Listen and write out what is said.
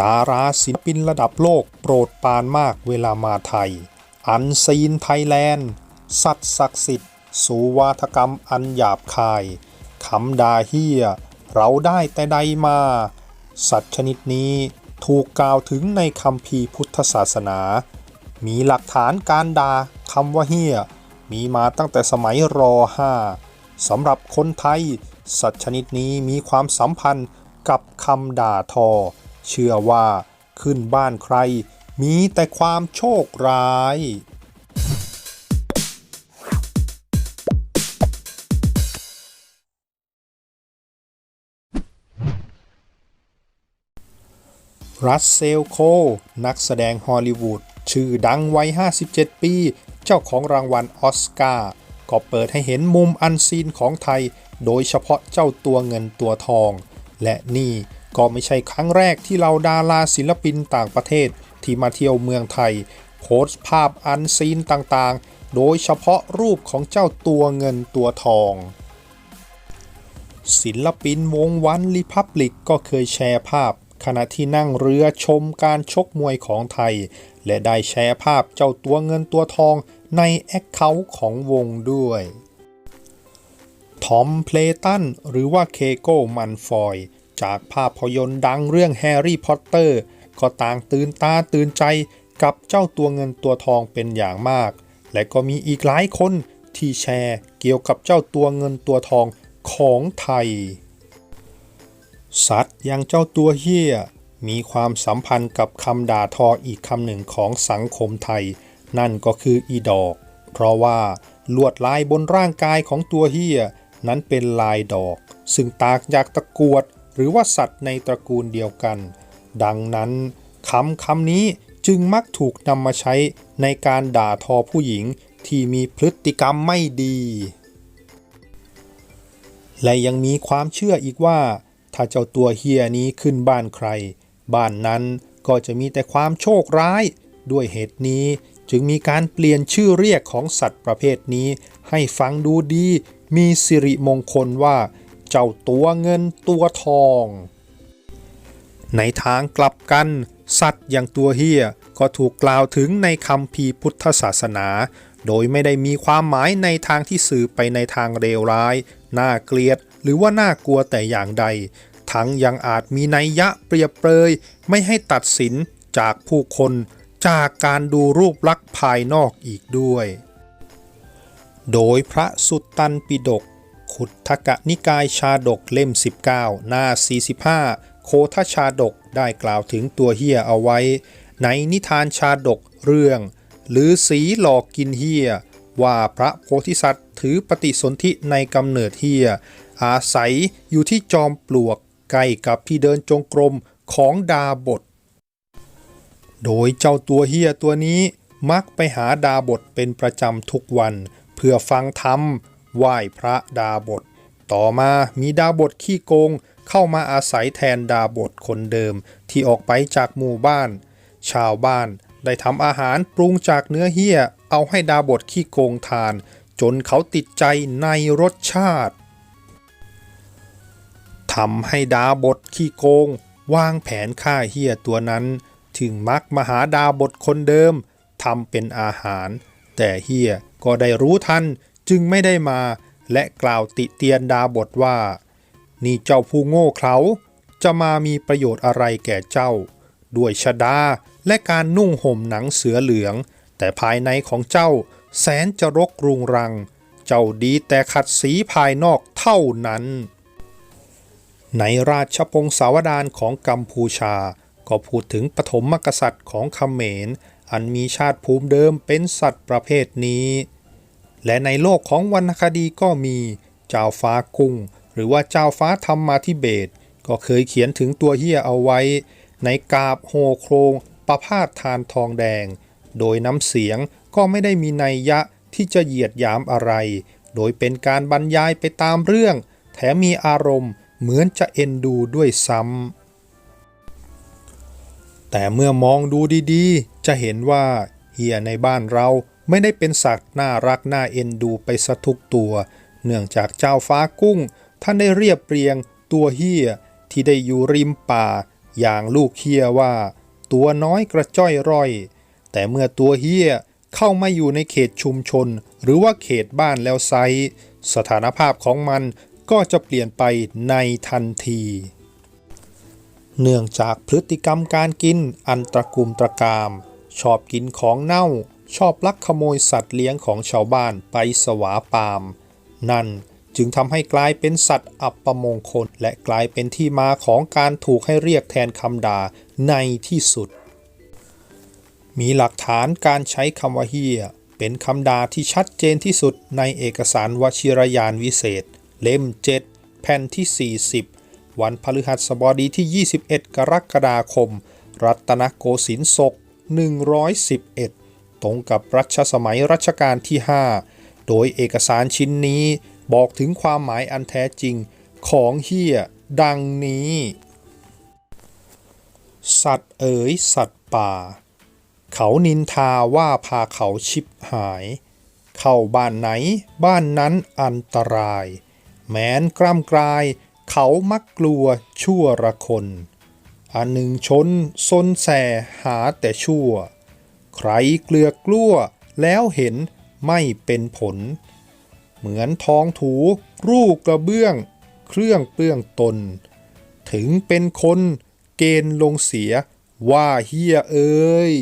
ดาราศิลปินระดับโลกโปรดปานมากเวลามาไทย อันซีนไทยแลนด์ สัตว์ศักดิ์สิทธิ์ สูวาทกรรมอันหยาบคายคำดาเฮียเราได้แต่ใดมา สัตว์ชนิดนี้ถูกกล่าวถึงในคำพีพุทธศาสนา มีหลักฐานการด่าคำว่าเฮียมีมาตั้งแต่สมัยรอ5สำหรับคนไทย สัตว์ชนิดนี้มีความสัมพันธ์กับคำด่าทอ เชื่อว่าขึ้นบ้านใครมีแต่ความโชคร้าย รัสเซลโค นักแสดงฮอลลีวูดชื่อดังวัย 57 ปี เจ้าของรางวัลออสการ์ ก็เปิดให้เห็นมุมอันซีนของไทย โดยเฉพาะเจ้าตัวเงินตัวทอง และนี่ ก็ไม่ใช่ครั้งแรกที่เราดาราศิลปินต่างประเทศ ที่มาเที่ยวเมืองไทย โพสต์ภาพอันซีนต่างๆ โดยเฉพาะรูปของเจ้าตัวเงินตัวทอง ศิลปินวงวันรีพับลิกก็เคยแชร์ภาพ ขณะที่นั่งเรือชมการชกมวยของไทย และได้แชร์ภาพเจ้าตัวเงินตัวทองในแอคเคาท์ของวงด้วยทอมเพลตันหรือว่าเคโกมันฟอย จากภาพยนตร์ดังเรื่องแฮร์รี่พอตเตอร์ก็ต่างตื่นตาตื่นใจกับเจ้าตัวเงินตัวทองเป็นอย่างมาก และก็มีอีกหลายคนที่แชร์เกี่ยวกับเจ้าตัวเงินตัวทองของไทย สัตว์อย่างเจ้าตัวเฮี้ย มีความสัมพันธ์กับคำด่าทออีกคำหนึ่งของสังคมไทย นั่นก็คืออีดอก เพราะว่าลวดลายบนร่างกายของตัวเฮี้ยนั้นเป็นลายดอก ซึ่งตากจากตะกรวด หรือว่าสัตว์ในตระกูลเดียวกัน ดังนั้นคำคำนี้จึงมักถูกนำมาใช้ในการด่าทอผู้หญิงที่มีพฤติกรรมไม่ดี และยังมีความเชื่ออีกว่า ถ้าเจ้าตัวเฮียนี้ขึ้นบ้านใคร บ้านนั้นก็จะมีแต่ความโชคร้าย ด้วยเหตุนี้จึงมีการเปลี่ยนชื่อเรียกของสัตว์ประเภทนี้ ให้ฟังดูดี มีสิริมงคลว่า เจ้าตัวเงินตัวทอง ในทางกลับกัน สัตว์อย่างตัวเฮียก็ถูกกล่าวถึงในคำพีพุทธศาสนา โดยไม่ได้มีความหมายในทางที่สื่อไปในทางเลวร้าย น่าเกลียดหรือว่าน่ากลัวแต่อย่างใด ทั้งยังอาจมีนัยยะเปรียบเปรย ไม่ให้ตัดสินจากผู้คนจากการดูรูปลักษณ์ภายนอกอีกด้วย โดยพระสุตตันปิฎก ขุททกนิกายชาดกเล่ม 19 หน้า 45 โคทชาดกได้กล่าวถึงตัวเฮียเอาไว้ ในนิทานชาดกเรื่อง หรือสีหลอกกินเฮียว่าพระโพธิสัตว์ถือปฏิสนธิในกำเนิดเฮียอาศัยอยู่ที่จอมปลวกใกล้กับที่เดินจงกรมของดาบท โดยเจ้าตัวเฮียตัวนี้มักไปหาดาบทเป็นประจำทุกวัน เพื่อฟังธรรม ไหว้พระดาบท ต่อมามีดาบทขี้โกงเข้ามาอาศัยแทนดาบทคนเดิมที่ออกไปจากหมู่บ้าน ชาวบ้านได้ทำอาหารปรุงจากเนื้อเฮี้ย เอาให้ดาบทขี้โกงทาน จนเขาติดใจในรสชาติทำให้ดาบทขี้โกง วางแผนฆ่าเฮี้ยตัวนั้น ถึงมักมาหาดาบทคนเดิมทำเป็นอาหาร แต่เฮียก็ได้รู้ทัน จึงไม่ได้มาและกล่าวติเตียนดาบทว่า นี่เจ้าผู้โง่เขลาจะมามีประโยชน์อะไรแก่เจ้า ด้วยชดาและการนุ่งห่มหนังเสือเหลือง แต่ภายในของเจ้าแสนจะรกรุงรัง เจ้าดีแต่ขัดสีภายนอกเท่านั้น ในราชพงศาวดารของกัมพูชา ก็พูดถึงปฐมมกษัตริย์ของเขมร อันมีชาติภูมิเดิมเป็นสัตว์ประเภทนี้ และในโลกของวรรณคดีก็มีเจ้าฟ้ากุ้ง หรือว่าเจ้าฟ้าธรรมาธิเบศก็เคยเขียนถึงตัวเฮียเอาไว้ ในกาบโฮโครงประพาสทานทองแดง โดยน้ำเสียงก็ไม่ได้มีนัยยะที่จะเหยียดหยามอะไร โดยเป็นการบรรยายไปตามเรื่อง แถมมีอารมณ์เหมือนจะเอ็นดูด้วยซ้ำแต่เมื่อมองดูดีๆ จะเห็นว่าเฮียในบ้านเรา ไม่ได้เป็นสัตว์น่ารักน่าเอ็นดูไปสะทุกตัว เนื่องจากเจ้าฟ้ากุ้ง ท่านได้เรียบเรียงตัวเฮียที่ได้อยู่ริมป่า อย่างลูกเฮียว่า ตัวน้อยกระจ้อยร่อย แต่เมื่อตัวเฮียเข้ามาอยู่ในเขตชุมชน หรือว่าเขตบ้านแล้วไซส์สถานภาพของมันก็จะเปลี่ยนไปในทันที เนื่องจากพฤติกรรมการกินอันตรกุมตรกาม ชอบกินของเน่า ชอบลักขโมยสัตว์เลี้ยงของชาวบ้านไปสวาปาม นั่นจึงทำให้กลายเป็นสัตว์อับประมงคล และกลายเป็นที่มาของการถูกให้เรียกแทนคำด่าในที่สุด มีหลักฐานการใช้คำว่าเฮียเป็นคำด่าที่ชัดเจนที่สุดในเอกสารวชิรยานวิเศษ เล่ม 7 แผ่นที่ 40 วันพฤหัสบดีที่ 21 กรกฎาคม รัตนโกสินทร์ศก 111 ตรงกับรัชสมัยรัชกาลที่ 5 โดยเอกสารชิ้นนี้บอกถึงความหมายอันแท้จริงของเฮียดังนี้ สัตว์เอ๋ยสัตว์ป่า เขานินทาว่าพาเขาชิบหาย เข้าบ้านไหนบ้านนั้นอันตราย แม้นกล้ำกลาย เขามักกลัวชั่วระคน อันหนึ่งชนซนแสหาแต่ชั่ว ใครเกลือกลั้วแล้วเห็นไม่เป็นผล เหมือนทองถูรูกระเบื้อง เครื่องเปื้องตน ถึงเป็นคนเกณฑ์ลงเสียว่าเฮียเอ้ย